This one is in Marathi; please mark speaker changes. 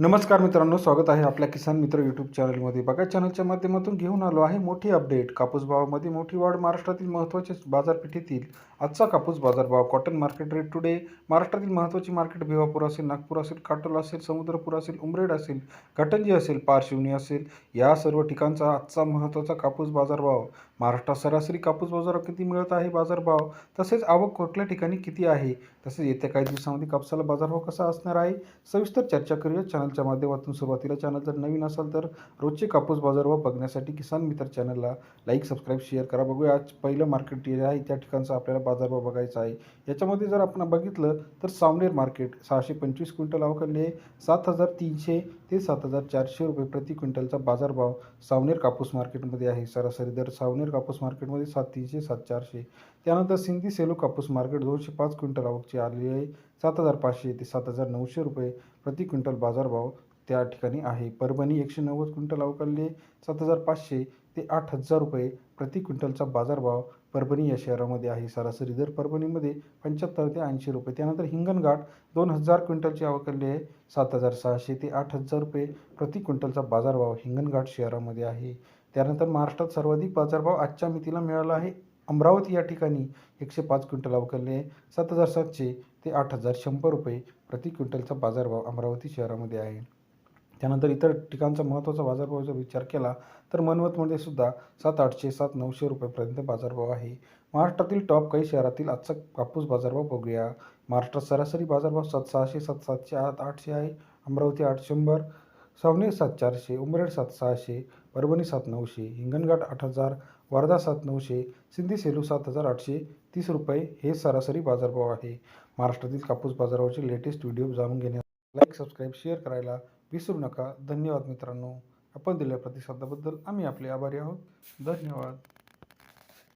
Speaker 1: नमस्कार मित्रांनो स्वागत आहे आपल्या किसान मित्र यूट्यूब चॅनलमध्ये बघा चॅनलच्या माध्यमातून घेऊन आलो आहे मोठी अपडेट कापूस भावामध्ये मोठी वाढ महाराष्ट्रातील महत्त्वाचे बाजारपेठेतील. आजचा कापूस बाजारभाव कॉटन मार्केट रेट टुडे महाराष्ट्रातील महत्त्वाची मार्केट भिवापूर असेल नागपूर असेल काटोल असेल समुद्रपूर असेल उमरेड असेल घटंजी असेल पारशिवनी असेल या सर्व ठिकाणचा आजचा महत्त्वाचा कापूस बाजारभाव. महाराष्ट्रात सरासरी कापूस बाजारात किती मिळत आहे बाजारभाव? तसेच आवक कुठल्या ठिकाणी किती आहे? तसेच येत्या काही दिवसामध्ये कापसाला बाजारभाव कसा असणार आहे? सविस्तर चर्चा करूया. चॅनलच्या माध्यमातून सुरुवातीला चॅनल जर नवीन असाल तर रोजचे कापूस बाजार व बघण्यासाठी किसान मित्र चॅनलला लाईक सबस्क्राईब शेअर करा. बघूया आज पहिलं मार्केट जे आहे त्या ठिकाणचा आपल्याला बाजारभाव बघायचा आहे. याच्यामध्ये जर आपण बघितलं तर सावनेर मार्केट सहाशे पंचवीस क्विंटल अवकाळले सात हजार तीनशे ते सात हजार चारशे रुपये प्रति क्विंटलचा बाजारभाव सावनेर कापूस मार्केटमध्ये आहे. सरासरी दर सावनेर कापूस मार्केटमध्ये सात तीनशे सात चारशे. त्यानंतर सिंधी सेलू कापूस मार्केट दोनशे पाच क्विंटल आवकची आलेली आहे. सात हजार पाचशे ते सात हजार नऊशे रुपये प्रति क्विंटल बाजारभाव त्या ठिकाणी आहे. परभणी एकशे नव्वद क्विंटल अवकाळले सात हजार पाचशे ते आठ हजार रुपये प्रति क्विंटलचा बाजारभाव परभणी या शहरामध्ये आहे. सरासरी दर परभणीमध्ये पंच्याहत्तर ते ऐंशी रुपये. त्यानंतर हिंगणघाट दोन हजार क्विंटलची आवकाळली आहे. सात हजार सहाशे ते आठ हजार रुपये प्रति क्विंटलचा बाजारभाव हिंगणघाट शहरामध्ये आहे. त्यानंतर महाराष्ट्रात सर्वाधिक बाजारभाव आजच्या मितीला मिळाला आहे. अमरावती या ठिकाणी एकशे पाच क्विंटल अवकलने आहे. सात हजार सातशे ते आठ हजार शंभर रुपये प्रति क्विंटलचा बाजारभाव अमरावती शहरामध्ये आहे. त्यानंतर इतर ठिकाणचा महत्त्वाचा बाजारभावाचा विचार केला तर मनवतमध्ये सुद्धा सात आठशे सात नऊशे रुपयेपर्यंत बाजारभाव आहे. महाराष्ट्रातील टॉप काही शहरातील आजचा कापूस बाजारभाव बघूया. महाराष्ट्रात सरासरी बाजारभाव सात सहाशे सात सातशे आठ आठशे आहे. अमरावती आठ शंभर सावनेर सात चारशे उमरेड सात सहाशे परभणी सात नऊशे हिंगणघाट आठ हजार वर्धा सात नऊशे सिंधी सेलू सात हजार आठशे तीस रुपये हे सरासरी बाजारभाव आहे. महाराष्ट्रातील कापूस बाजारावरचे लेटेस्ट व्हिडिओ जाणून घेण्यास लाईक सबस्क्राईब शेअर करायला विसरू नका. धन्यवाद मित्रांनो. आपण दिलेल्या प्रतिसादाबद्दल आम्ही आपले आभारी आहोत. धन्यवाद.